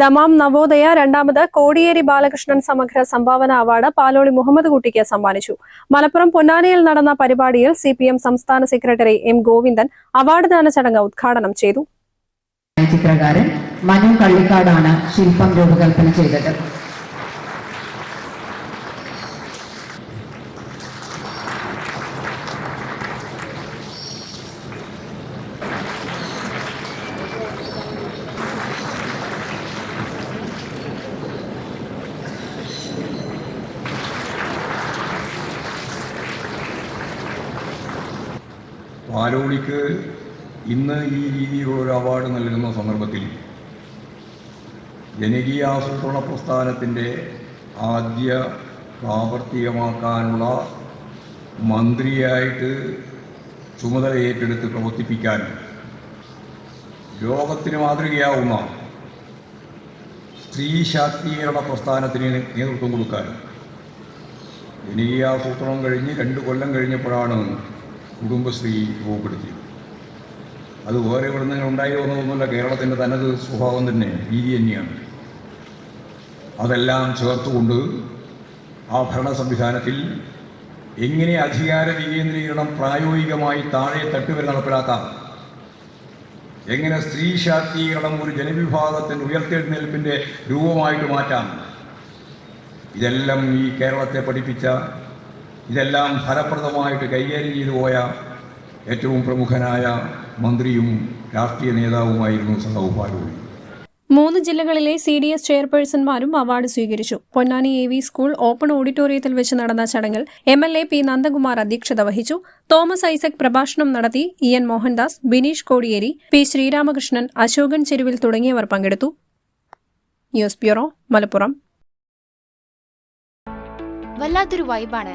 Dammam Navodaya രണ്ടാമത് കോടിയേരി ബാലകൃഷ്ണൻ സമഗ്ര സംഭാവന അവാർഡ് പാലോളി മുഹമ്മദ് കുട്ടിക്ക് സമ്മാനിച്ചു. മലപ്പുറം പൊന്നാനിയിൽ നടന്ന പരിപാടിയിൽ സി സംസ്ഥാന സെക്രട്ടറി എം ഗോവിന്ദൻ അവാർഡ് ദാന ചടങ്ങ് ഉദ്ഘാടനം ചെയ്തു. ചിത്രകാരൻ മനു കള്ളിക്കാടാണ് ശില്പം രൂപകൽപ്പന ചെയ്തത്. പാലോളിക്ക് ഇന്ന് ഈ രീതിയിലുള്ള ഒരു അവാർഡ് നൽകുന്ന സന്ദർഭത്തിൽ ജനകീയ ആസൂത്രണ പ്രസ്ഥാനത്തിന്റെ ആദ്യ പ്രാവർത്തികമാക്കാനുള്ള മന്ത്രിയായിട്ട് ചുമതല ഏറ്റെടുത്ത് പ്രവർത്തിപ്പിക്കാൻ ലോകത്തിന് മാതൃകയാവുന്ന സ്ത്രീ ശാക്തീകരണ പ്രസ്ഥാനത്തിന് നേതൃത്വം കൊടുക്കാൻ ജനകീയാസൂത്രണം കഴിഞ്ഞ് രണ്ട് കൊല്ലം കഴിഞ്ഞപ്പോഴാണ് കുടുംബശ്രീ രൂപപ്പെടുത്തിയത് അത് വേറെ ഇവിടെ നിന്ന് ഉണ്ടായി വന്നതൊന്നുമല്ല കേരളത്തിന്റെ തനത് സ്വഭാവം തന്നെ രീതി തന്നെയാണ്. അതെല്ലാം ചേർത്തുകൊണ്ട് ആ ഭരണ സംവിധാനത്തിൽ എങ്ങനെ അധികാര വികേന്ദ്രീകരണം പ്രായോഗികമായി താഴെ തട്ടുവരെ നടപ്പിലാക്കാം? എങ്ങനെ സ്ത്രീ ശാക്തീകരണം ഒരു ജനവിഭാഗത്തിന്റെ ഉയർത്തെഴുന്നേൽപ്പിന്റെ രൂപമായിട്ട് മാറ്റാം? ഇതെല്ലാം ഈ കേരളത്തെ പഠിപ്പിച്ച ഇതെല്ലാം ഫലപ്രദമായിട്ട് കൈകാര്യം ചെയ്തു പോയ ഏറ്റവും പ്രമുഖനായ മന്ത്രിയും രാഷ്ട്രീയ നേതാവുമായിരുന്നു സഹവ് പാലൂരി മൂന്ന് ജില്ലകളിലെ സി ഡി എസ് ചെയർപേഴ്സൺമാരും അവാർഡ് സ്വീകരിച്ചു. Ponnani A V school open ഓഡിറ്റോറിയത്തിൽ വെച്ച് നടന്ന ചടങ്ങിൽ M L A P Nandakumar അധ്യക്ഷത വഹിച്ചു. തോമസ് ഐസക് പ്രഭാഷണം നടത്തി E N Mohandas Bineesh Kodiyeri P Sreeramakrishnan Ashokan Cheruvil തുടങ്ങിയവർ പങ്കെടുത്തു. News bureau Malappuram. വല്ലാത്തൊരു വൈബാണ്